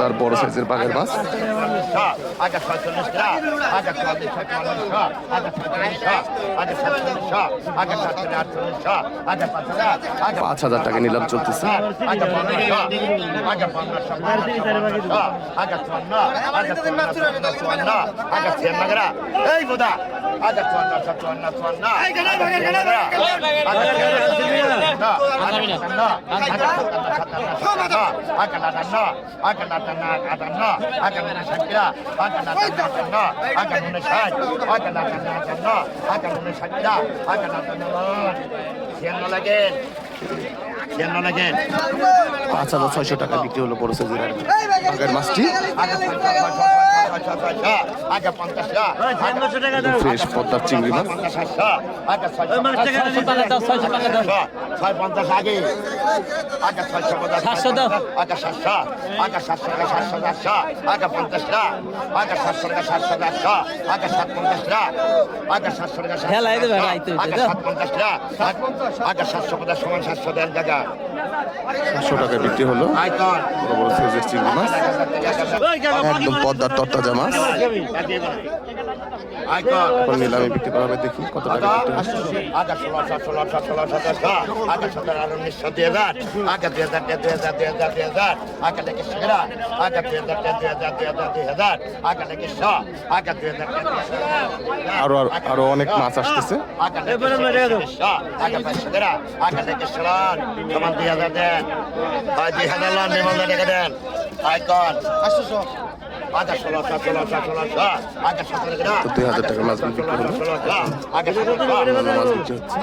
তার বড় সাইজের বাঘের মাছ পাঁচ হাজার টাকা নিলাম চলতেছে। এই বোধা পাঁচ হাজার ছয়শো টাকা বিক্রি হলো বড় সাইজের বাঘের মাছটি ফ্রেশ পদ্মার চিংড়ি মাছ। পঞ্চাশ সাতশো আগে ছয় পঞ্চাশ আগে আগে ছয়শো সাতশো আগে সাতশো আগে সাতশো আগে সাতশো সাতশো আগে পঞ্চাশটা আগে সাতশো টাকা সাতশো সাতশো আগে সাত পঞ্চাশটা আগে সাতশো টাকা রাইতে হইতে আগে। সাত পঞ্চাশটা আগে সাতশো পঞ্চাশ সমান সাতশো দেড় জায়গা সাতশো টাকা বিক্রি হলো বড় বড় সাইজের চিংড়ি মাছ? একদম পদ্মার তরতাজা মাছ। আইকন এখন নিলামে বিক্রি করা হবে দেখি কত টাকা আরও উনিশশো দুই হাজার আগে দুই হাজার দুই হাজার দুই হাজার দুই হাজার আগে লেগে সেরা আগে দুই হাজার দুই হাজার দুই হাজার দুই হাজার আগে লেগে শ আগে দুই হাজার আরও আরও অনেক মাছ আসতেছে। দেন দুই হাজার লন নিবন্ধন রেখে দেন আইকন দুই হাজার টাকার মাছ বিক্রি অন্যান্য মাছ বিক্রি হচ্ছে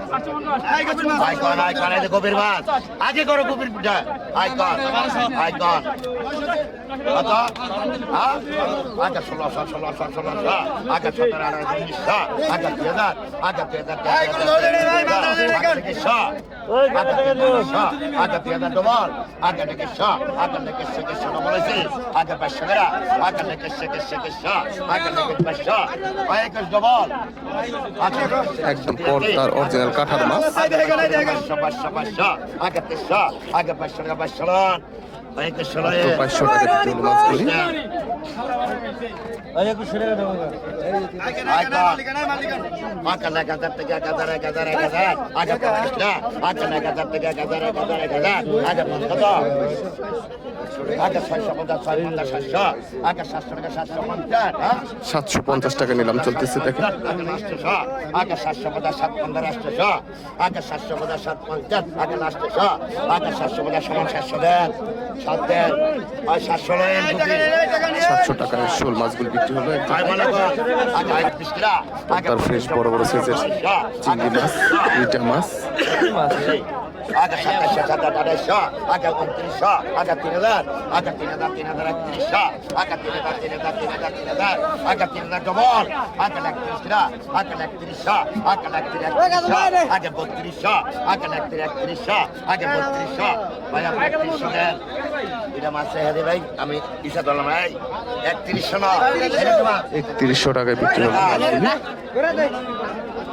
আইকন আইকন এই যে গভীর মাছ আগে করো গভীর আইকন আইকন কত হ্যাঁ? আগে ষোলোশো ষোলোশো ষোলোশো আগে সতেরো আঠারো উনিশশো আগে দুই হাজার আগে দুই হাজার চিকিৎসা আগে চিকিৎসা আগে দুই হাজার ডবল আগে চিকিৎসা আগে লেগে চিকিৎসা ডবল হয়েছে আগে পাঁচশো আগে লেগে চিকিৎসা চিকিৎসা পর্দার অরিজিনাল কাঠার মাছ পাঁচশো পাঁচশো পাঁচশো আগে তিনশো আগে পাঁচশো টাকা পাঁচশো লন তিনশো পাঁচশো টাকা মাছগুলি আগে এক হাজার থেকে এক হাজার এক হাজার এক হাজার আগে পঞ্চাশটা আগে এক হাজার থেকে এক হাজার এক হাজার এক হাজার আগে পঞ্চাশ পঞ্চাশ পঞ্চাশ সাতশো পঞ্চাশ সাতশো পঞ্চাশ টাকা নিলাম চলতেছে দেখেন। আগে সাতশো পঞ্চাশ সাত পঞ্চাশ আগে সাতশো পঞ্চাশ সাত পঞ্চাশ আগে রাষ্ট্রশো আগে সাতশো পঞ্চাশ সমান সাতশো দেন সাত দেন সাতশো সাতশো টাকায় শোল মাছগুলি বিক্রি হলো মনে তার ফ্রেশ বড় বড় সাইজের চিংড়ি মাছ দুইটা মাছ আগে সাতাশশো সাত আড়াইশো আগে উনত্রিশশো আগে তিন হাজার আগে তিন হাজার তিন হাজার একত্রিশশো আগে তিন হাজার তিন হাজার তিন হাজার তিন হাজার আগে তিন হাজার ডবল আগে একত্রিশটা আগে একত্রিশশো আগে একত্রিশ একত্রিশশো আগে বত্রিশশো আগে একত্রিশ একত্রিশশো আগে বত্রিশশো ভাই আপনি একত্রিশশো এটা ভাই আমি ইসা ভাই একত্রিশশো না একত্রিশশো টাকায় বিক্রি হলো মাছগুলি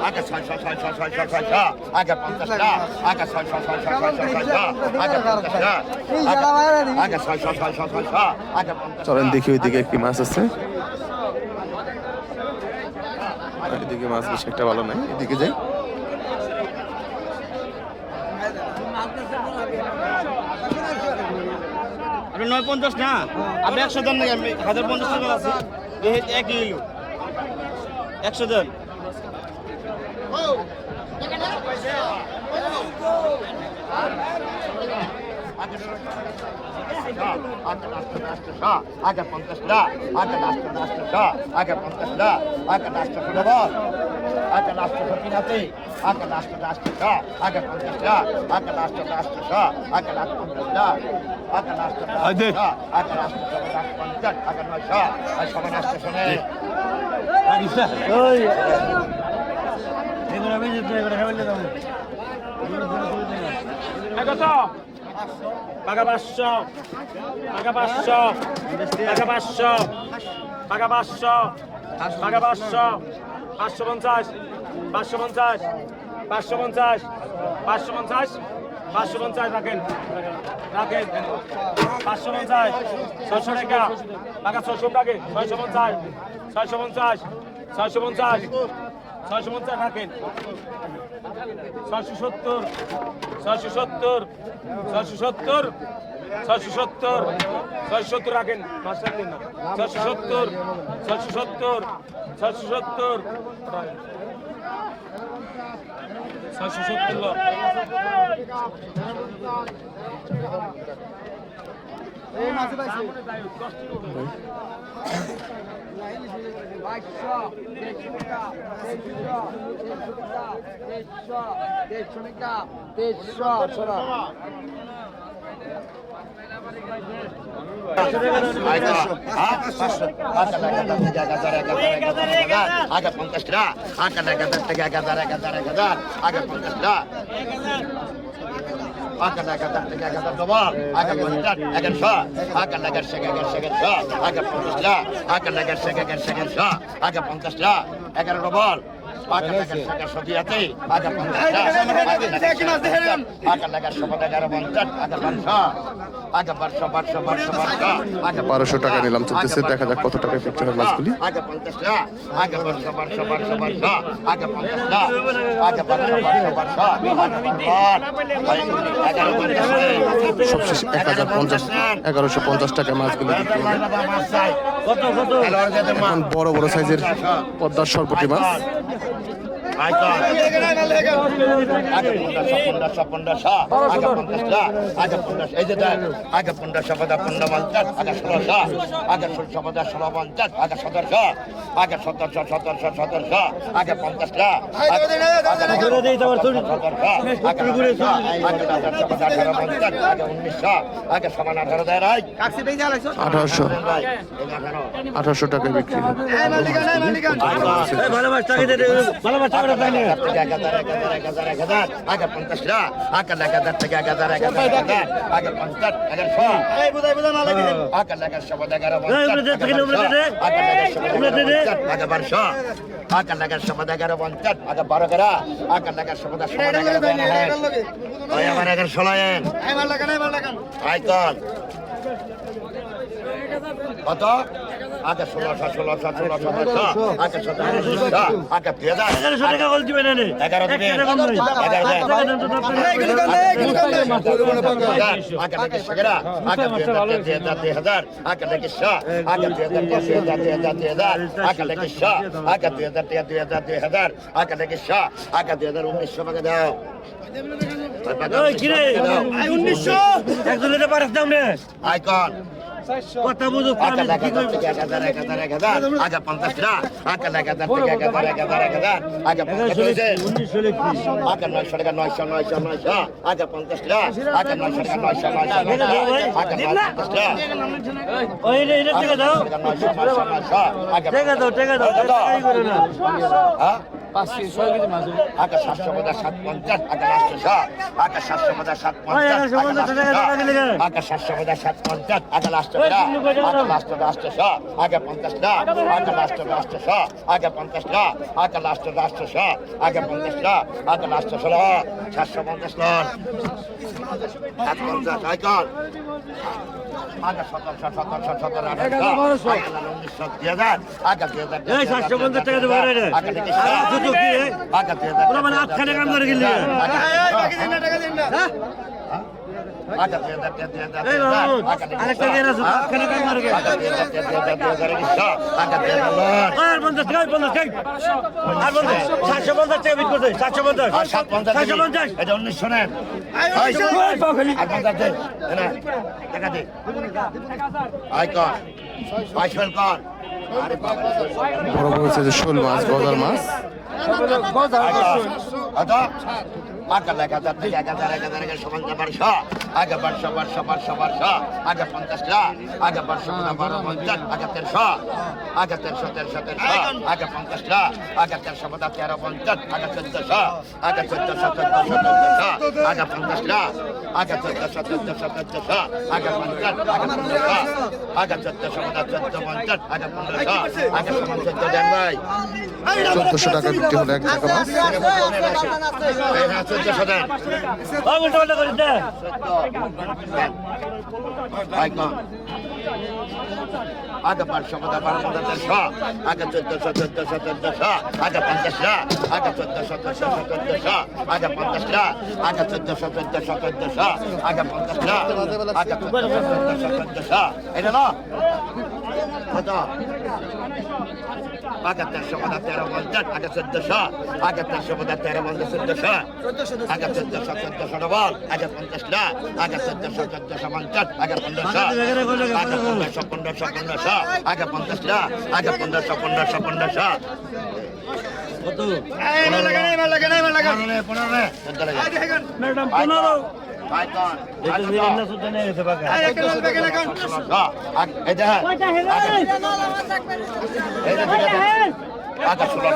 আগে আগে পঞ্চাশটা পঞ্চাশটা চলেন দেখি ওইদিকে একটি মাছ আছে এদিকে মাছ বেশি একটা ভালো নাই এদিকে যাই নয় পঞ্চাশ না? আপনি একশো জন নাকি? হাজার পঞ্চাশ টাকা আছে। এক কিলো একশো দেন। আগে রাষ্ট্র রাষ্ট্রশো আগে পঞ্চাশটা আগে রাষ্ট্র রাষ্ট্রশো আগে পঞ্চাশটা আগে রাষ্ট্রশো ডবল আগে রাষ্ট্রশো তিনাতে আগে রাষ্ট্র রাষ্ট্রশো আগে পঞ্চাশটা আগে রাষ্ট্র রাষ্ট্রশো আগে রাষ্ট্র পঞ্চাশটা আগে রাষ্ট্র আগে রাষ্ট্র পঞ্চাশ আগে নয়শো আর সবাই রাষ্ট্র শোনে এগুলো বেশি এগুলো খাইলে দাও কত টাকা পাঁচশো টাকা পাঁচশো টাকা পাঁচশো টাকা পাঁচশো টাকা পাঁচশো পাঁচশো পঞ্চাশ পাঁচশো পঞ্চাশ পাঁচশো পঞ্চাশ পাঁচশো পঞ্চাশ পাঁচশো পঞ্চাশ রাখেন রাখেন, পাঁচশো পঞ্চাশ, ছয়শো টাকা টাকা ছয়শো টাকা, ছয়শো পঞ্চাশ ছয়শো পঞ্চাশ ছয়শো পঞ্চাশ ছয়শো পঞ্চাশ রাখেন ছয়শো সত্তর ছয়শো সত্তর ছয়শো সত্তর ছয়শো সত্তর ছয়শো সত্তর রাখেন পাঁচ রাখেন না ছয়শো সত্তর ছয়শো সত্তর ছয়শো সত্তর। ছয়শো সত্তর আগে পঞ্চাশ টাকা আগে এক হাজার আগে পঞ্চাশ টাকা আগে এক হাজার থেকে এক হাজার ডবল আগে পঞ্চাশ এগারোশো আগে পঞ্চাশ টাকা আগে এগারোশো এগারোশো এগারোশো আগে পঞ্চাশ টাকা এগারো ডবল আগে এগারোশো এগারোশো দিয়াতে আগে পঞ্চাশ এগারো পঞ্চাশ বারোশো টাকা নিলাম চলতেছে দেখা যাক কত টাকা বিক্রি হয় মাছগুলি সবশেষ এক হাজার পঞ্চাশ এগারোশো পঞ্চাশ টাকা মাছগুলি এখন বড় বড় সাইজের পদ্মার সরপটি মাছ Thank you. আগে পনেরোশো পনেরোশো পনেরোশো আগে পঞ্চাশ টাকা আগে পঞ্চাশ এই যে দেখ আগে পনেরোশো পদা পনেরো পঞ্চাশ আগে ষোলোশো আগে ষোলশো পদা ষোলো পঞ্চাশ আগে সতেরোশো আগে সতেরোশো সতেরোশো সতেরোশো আগে পঞ্চাশ টাকা ধরে দিই তোমার চুরি আগে উনিশশো আগে সমান আঠারো দেয় রাই আঠারোশো আঠারোশো টাকায় বিক্রি হলো মাছ টাকা দে ভালো মাছ টাকা দেয় না আগে পঞ্চাশ টাকা আগে এক হাজার থেকে এক হাজার এক হাজার এক হাজার আগে পঞ্চাশ এগারো আগে বারোশো আগে এগারোশো এগারো পঞ্চাশ আগে বারো গেরা আগে এগারোশো ষোলো আমার এগারো ষোলো আইকন কত আগে ষোলোশো ষোলোশো ষোলোশো আগে আগে দুই হাজার এগারোশো টাকা বল এগারো দিবেন। এগারো আপনার আগে থেকে সেগেরা আগে দুই হাজার দুই হাজার আগে থেকে শ আগে দুই হাজার দুই হাজার দুই হাজার দুই হাজার আগে থেকে শ আগে দুই হাজার দুই হাজার দুই হাজার আগে থেকে শ আগে দুই হাজার উনিশশো টাকা দাও উনিশশো একজনের পারাস দাম রে আইকন কথা বুঝো আগে এক হাজার থেকে এক হাজার এক হাজার এক হাজার। আগে পঞ্চাশ টাকা আগে এক হাজার থেকে এক হাজার এক হাজার এক হাজার। আগে পঞ্চাশ হয়েছে। উনিশশো নয়শো টাকা নয়শো নয়শো নয়শো। আগে পঞ্চাশ টাকা আগে নয়শো টাকা নয়শো নয়শো নয়শো। পঞ্চাশ টাকা ওই রে এটা টাকা দাও। টাকা দাও টাকা দাও টাকাই করে না হ্যাঁ আগে সাতশো পঞ্চাশ সাত পঞ্চাশ আগে লাস্টশো আগে সাতশো পঞ্চাশ সাত পঞ্চাশ? আগে সাতশো পঞ্চাশ সাত পঞ্চাশ আগে লাস্ট আগে লাস্ট লাস্টশো আগে পঞ্চাশ টাকা আগে লাস্ট লাস্টশো আগে পঞ্চাশ টাকা আগে লাস্ট লাস্টশো আগে পঞ্চাশ টাকা আগে লাস্ট ষোলো সাতশো পঞ্চাশ লন সাত পঞ্চাশ আইকন আগে সতেরোশো সতেরোশো সতেরো আঠারোশো উনিশশো দুই হাজার হাজার আগে মানে আইকন আইসবেল কর। বড় বড় যে শোল মাছ গজার মাছ। আইকন আগে এক হাজার থেকে এক হাজার এক হাজার এগারো সমান বারোশ আগে বারোশো বারোশো বারোশো বারোশো আগে পঞ্চাশটা আগে বারোশো বারো পঞ্চাশ আগে তেরোশো আগে তেরোশো তেরোশো তেরোশো আগে পঞ্চাশটা আগে তেরোশো বাদা তেরো পঞ্চাশ আগে চোদ্দশো আগে চোদ্দশো চোদ্দশো চোদ্দশো আগে পঞ্চাশটা আগে চোদ্দশো চোদ্দশো চোদ্দশো আগে পঞ্চাশ আগে পনেরোশো আগে চোদ্দশো বাদা চোদ্দ পঞ্চাশ আগে পনেরোশো আগে সমান চোদ্দ দেন ভাই। চোদ্দশো টাকা বিক্রি হলো এক টাকা করিস না। আগে পাঁচশো পদা বারো তেরোশো আগে চোদ্দশো চোদ্দশো চোদ্দশো, আগে পঞ্চাশটা আগে চোদ্দশো চোদ্দশো চোদ্দশো আগে পঞ্চাশটা আগে চোদ্দশো চোদ্দশো চোদ্দশো, আগে পঞ্চাশটা আগে চোদ্দশো চোদ্দশো এটা না কত আগে তেরোশো পদা তেরো পঞ্চাশ আগে চোদ্দশো আগে তেরোশো পদা তেরো পঞ্চাশ চোদ্দশো আগে চোদ্দশো চোদ্দশো ডবল আগে পঞ্চাশটা আগে চোদ্দশো চোদ্দশো পঞ্চাশ আগে পনেরোশো আগে পনেরোশো পনেরোশো পনেরোশো আগে পঞ্চাশটা আগে পনেরোশো পনেরোশো পনেরোশো কত ম্যাডাম পনেরো রান্না শোনা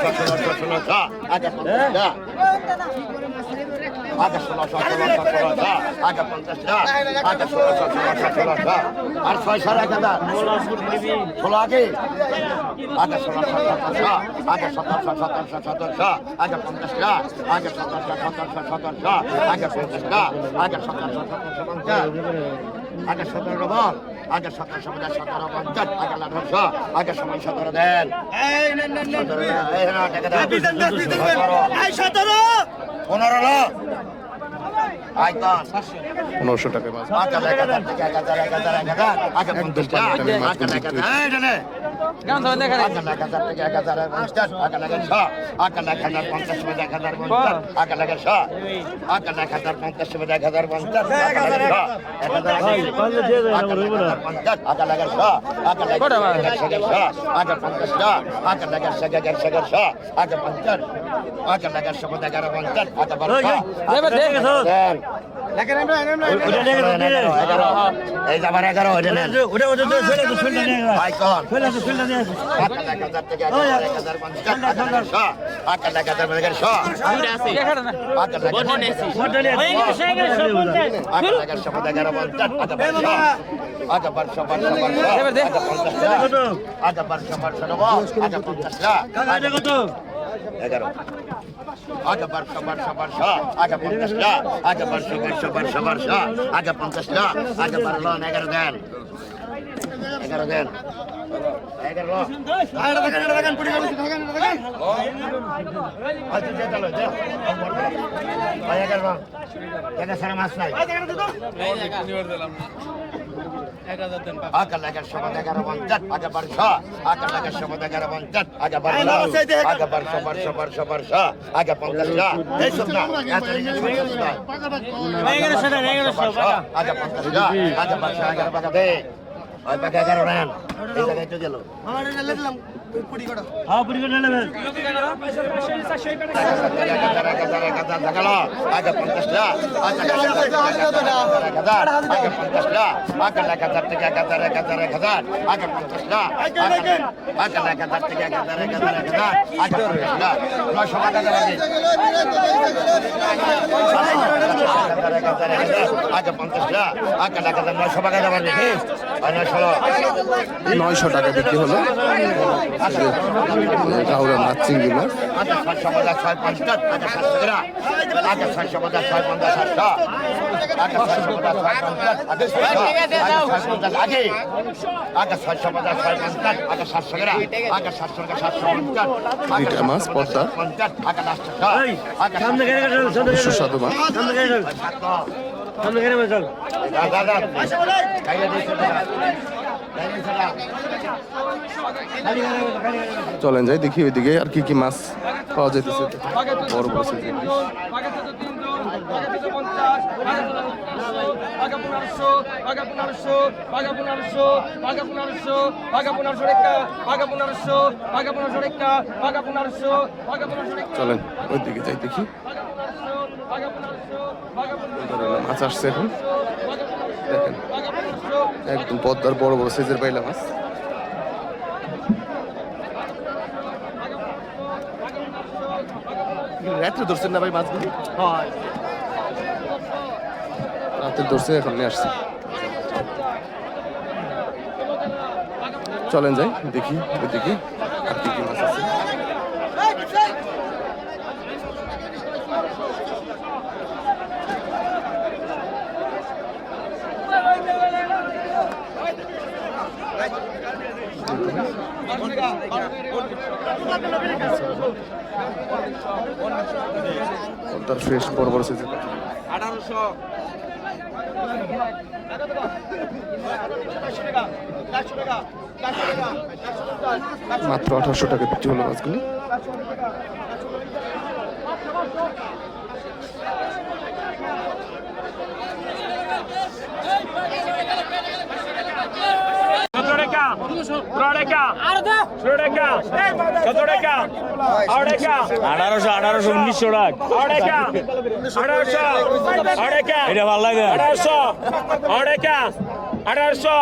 শোনা শোনা শোনা আচ্ছা আগে ষোলোশো ষোলোশো ষোলোশো আগে পঞ্চাশটা আগে ষোলোশো ষোলোশো ষোলোশো আর ছয়শো এক হাজার ষোলো আগে আগে ষোলোশো সতেরোশো আগে সতেরোশো সতেরোশো সতেরোশো আগে পঞ্চাশটা আগে সতেরোশো সতেরোশো সতেরোশো আগে পঞ্চাশটা আগে সতেরোশো সতেরোশো পঞ্চাশ আগে সতেরো বল আগে সতেরোশো পঞ্চাশ সতেরো পঞ্চাশ আগে আঠারোশো আগে সময় সতেরো দেন সতেরো। সতেরো পনেরো আইকন পনেরোশো টাকা মাছ একদম আগে পঞ্চাশ আগে লাগে ছ আগে এক হাজার পঞ্চাশ মধ্যে এক হাজার পঞ্চাশ আগে লাগে ছ আগে এক হাজার পঞ্চাশ মধ্যে এক হাজার পঞ্চাশ আগে লাগে ছ এক হাজার পারলে দিয়ে দেয় আমার হইব না পঞ্চাশ আগে লাগে ছ আগে লাগে সেগের ছ আগে পঞ্চাশটা আগে লাগে সেগের সেগের ছ আগে পঞ্চাশ আগে লাগে সমুদ্র এগারো পঞ্চাশ। আগে বারো দেন ওটা দেখে তো দিয়ে দে। এগারো এই যাবার এগারো ওইটা নেন ওটা ওটা ওটা ফেলে তো ফেলে নিয়ে গেছে আইকন ফেলে এগারো। আগে বারশো বারশো বারশো। আগে পঞ্চাশটা আগে বারশো বারশো বারশো বারশো। আগে পঞ্চাশটা আগে বারো এগারো দেন। এগারো দেন। এগারো এগারো মাস নাই। আগে লাগার সময় এগারো পঞ্চাশ আগে বারশো আগে লাগার সময় এগারো পঞ্চাশ আগে বারশো আগে বারশো বারশো বারশো বারশো আগে পঞ্চাশটা এই সব না রেঞ্জের পঞ্চাশ আগে বারশো এগারো টাকা দে। এগারো নেন এই জায়গায় তো গেল। হ্যাঁ আগে পঞ্চাশটা আগে টাকা নয়শো টাকা নয়শো নয়শো টাকা বিক্রি হলো রাহুলের মাছ চিংড়ি মাছ দুইটা মাছ, গেড়ে সুস্বাদু মাছ। সামনে গেড়ে চল। চলেন যাই, দেখি ওইদিকে আর কি কি মাছ পাওয়া যেতেছে বড় বসে চলেন ওই দিকে যাই, দেখি। মাছ আসছে এখন। দেখেন একদম পদ্মার বড় বড় সাইজের পাইলা মাছ রাত্রে ধরছেন না ভাই মাছগুলি? রাত্রে ধরছে এখন নিয়ে আসছে। চলেন যাই দেখি ওইদিকে। আঠারোশো। মাত্র আঠারোশো টাকা বিক্রি হলো মাছগুলি। টাকা পনেরো টাকা ষোলো টাকা সতেরো টাকা আড়াই টাকা আঠারোশো আঠারোশো উনিশশো টাকা। আড়াই টাকা আঠারোশো আড়াই টাকা এটা ভালো লাগে। আঠারোশো আড়াই টাকা। আঠারোশো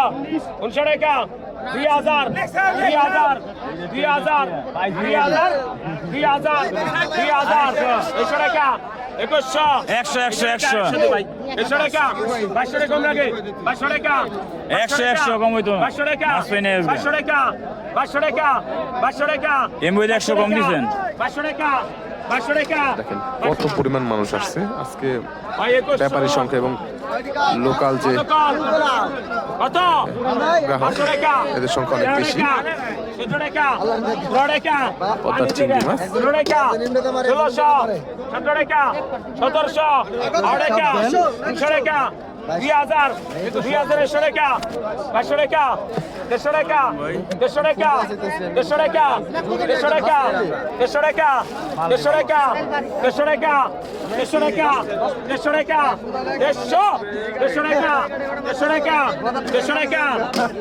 উনিশশো টাকা দুই হাজার দুই হাজার দুই হাজার দুই হাজার। দুই হাজার দুই হাজার। একশো টাকা একুশশো। একশো একশো একশো। একশো টাকা বাইশশো টাকা। কম লাগে। বাইশশো টাকা একশো, একশো কম হইতো। বাইশশো টাকা। বাইশশো টাকা বাইশশো টাকা বাইশশো টাকা। এমবইতে একশো কম বাইশশো বাইশশো টাকা দেখেন কত পরিমাণ মানুষ আসছে। আজকে ব্যাপারের সংখ্যা এবং লোকাল যে এদের সংখ্যা অনেক বেশি। পদ্মার দুই হাজার দুই হাজার দেড়শো টাকা দেড়শো টাকা দেড়শো টাকা দেড়শো টাকা দেড়শো টাকা দেড়শো টাকা দেড়শো টাকা দেড়শো টাকা দেড়শো টাকা দেড়শো দেড়শো টাকা দেড়শো টাকা দেড়শো টাকা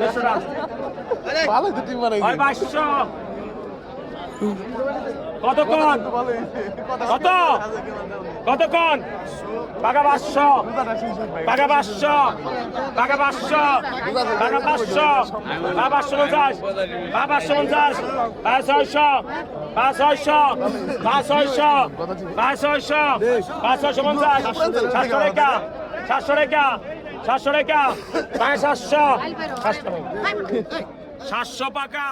দেড়শো টাকা ওই বাইশশো সাতশো রেখা। সাতশো পাকা।